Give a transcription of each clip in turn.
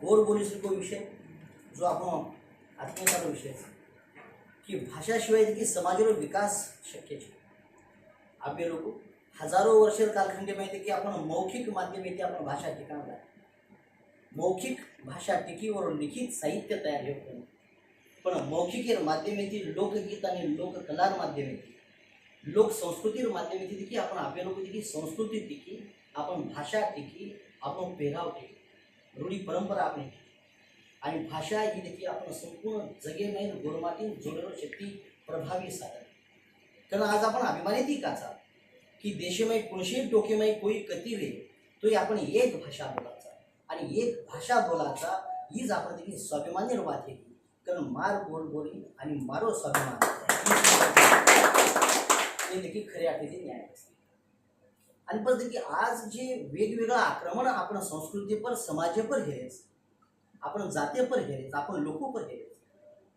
गोर बोली को विषय जो आपण आत्महत्याचा विषय की भाषाशिवाय देखील समाजावर विकास शक्य છે आपले लोक हजारो वर्ष कालखंड माहिती की आपण मौखिक माध्यम येथे आपण भाषा टिकवणार मौखिक भाषा टिकीवर लिखित साहित्य तयार होतं पण मौखिक माध्यम येथील लोकगीत आणि लोककलार माध्यम येते लोकसंस्कृतीर माध्यम येते देखील आपण आपल्या लोक देखील संस्कृती टिकी आपण भाषा टिकी आपण पेहराव टिकी रूढी परंपरा आपली आणि भाषा ही देखील आपण संपूर्ण जगेमैन गोरमाटीन जोडलो शक्ती प्रभावी साधन. कारण आज आपण अभिमानित ही काचा की देशमय कोणशेही डोकेमय कोई कती रे? तोही आपण एक भाषा बोलायचा. आणि एक भाषा बोलायचा हीच आपण देखील स्वाभिमानी वाद केली कारण मार बोल बोली आणि मारो स्वाभिमान हे देखील खऱ्या अर्थाने न्याय असते. आणि पण देखील आज जे वेगवेगळं आक्रमण आपण संस्कृतीपर समाजापर हेरेच आपण जातेपर हेरेच आपण लोकोपर हेरेच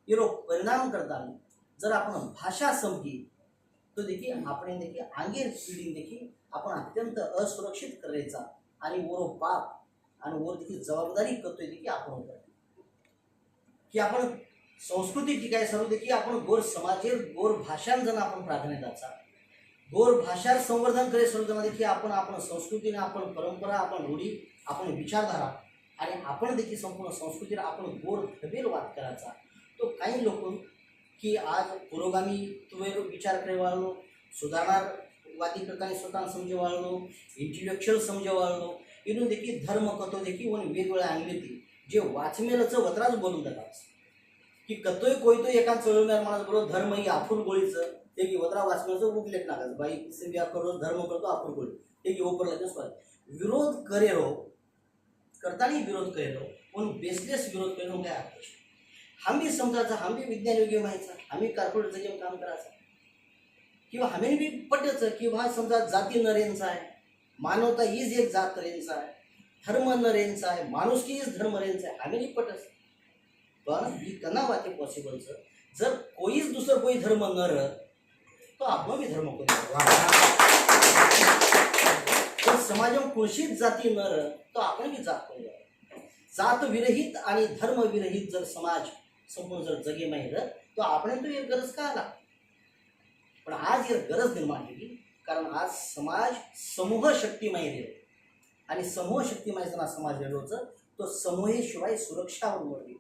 इरो परिणाम करताना जर आपण भाषा समजी तो देखील आपण देखील आंगेर पिढी देखील आपण अत्यंत असुरक्षित करायचा आणि वर पाप आणि वर देखील जबाबदारी करतोय देखील आपण. की आपण संस्कृती टिकाय सर्व देखील आपण गोर समाजेर गोर भाषांजण आपण प्राधान्य द्यायचा. गोर भाषार संवर्धन करे सर्व की देखील आपण आपण संस्कृतीने आपण परंपरा आपण रूढी आपण विचारधारा आणि आपण देखील संपूर्ण संस्कृतीला आपण गोर खबीर वाद करायचा. तो काही लोक की आज पुरोगामी तुवेर विचार करे वाळलो सुधारणावादी करताना स्वतः समजे वाळलो इंटेलेक्च्युअल समजे वाळलो इथून देखील धर्म कथो देखील वन वेगवेगळ्या ते जे वाचमेलचं वत्राच बोलून देतात. की कतोय कोयतो एका चळवणार माणस बरोबर धर्म ही आफुल गोळीचं. ते की वत्रा वाचण्याचं उगलेट नाकाच बाई से करो धर्म करतो आफुल गोळी. ते की ओपर विरोध करेरो हो. करताना विरोध करेरो हो. पण बेसलेस विरोध करेलो हो काय अर्थ समजायचं आम्ही समजायचा आम्ही विज्ञान योग्य व्हायचा आम्ही कार्पोरेटचं जे काम करायचं. किंवा आम्ही बी पटचं किंवा समजा जाती नरेंचा आहे मानवता हीच एक जात नरेंचा आहे धर्म नरेंचा आहे माणुसकी हीच धर्म रेंचा आहे आम्ही पटच पण ही कना पॉसिबल सर जर कोईच दुसरं कोई धर्म न रह तो आपण बी धर्म करू तर समाजात जाती न रह तो आपण बी जात को जात विरहित आणि धर्म विरहित जर समाज संपूर्ण जर जगे माहीत तो आपण तो एक गरज का आला पण आज एक गरज निर्माण केली कारण आज समाज समूह शक्ती माहिती आणि समूह शक्ती माहिती समाज वेगळोच तो समूहेशिवाय सुरक्षा उरली